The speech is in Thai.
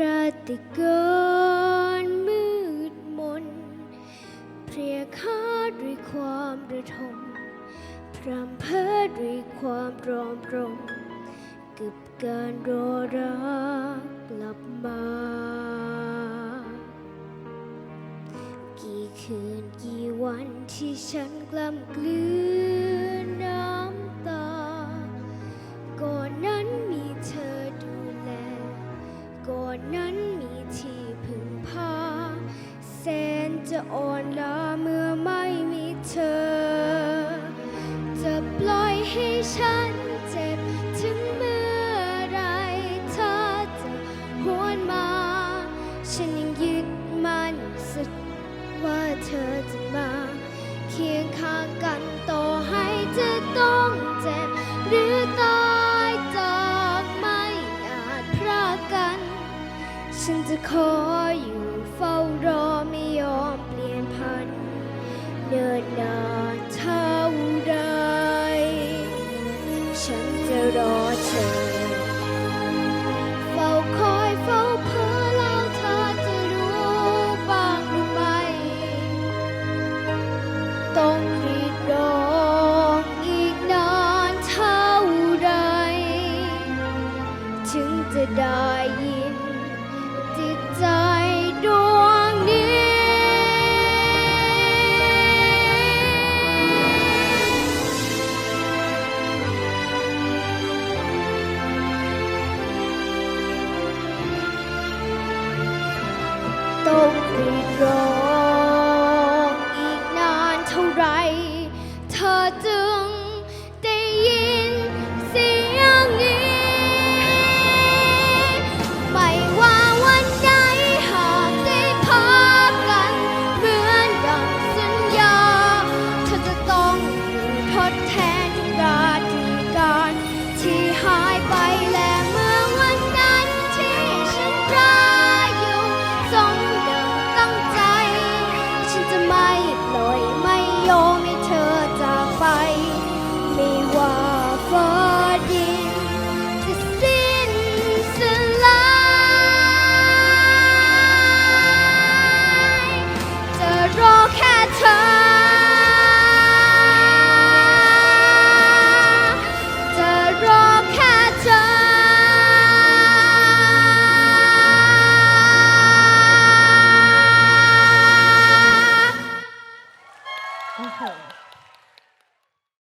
ราตรีกรมืดมน เพรียคาด้วยความระทมพรำเพ้อด้วยความรอมรมกับการรอรักกลับมา กี่คืนกี่วันที่ฉันกล้ำกลืนน้ จะอ่อนล้าเมื่อไม่มีเธอ จะปล่อยให้ฉันเจ็บถึงเมื่อไรเธอจะหวนมา ฉันยังยึดมั่นสุดว่าเธอจะมา เคียงข้างกันต่อให้จะต้องเจ็บหรือตายจากไม่อาจพรากกัน ฉันจะขออยู่เฝ้ารอไม่ เนินนานเท่าไรฉันจะรอเธอ เฝ้าคอยเฝ้าเพ้อแล้วเธอจะรู้บ้างหรือไม่ ต้องรีดร้องอีกนานเท่าไรถึงจะได้ ต้องรีดร้อ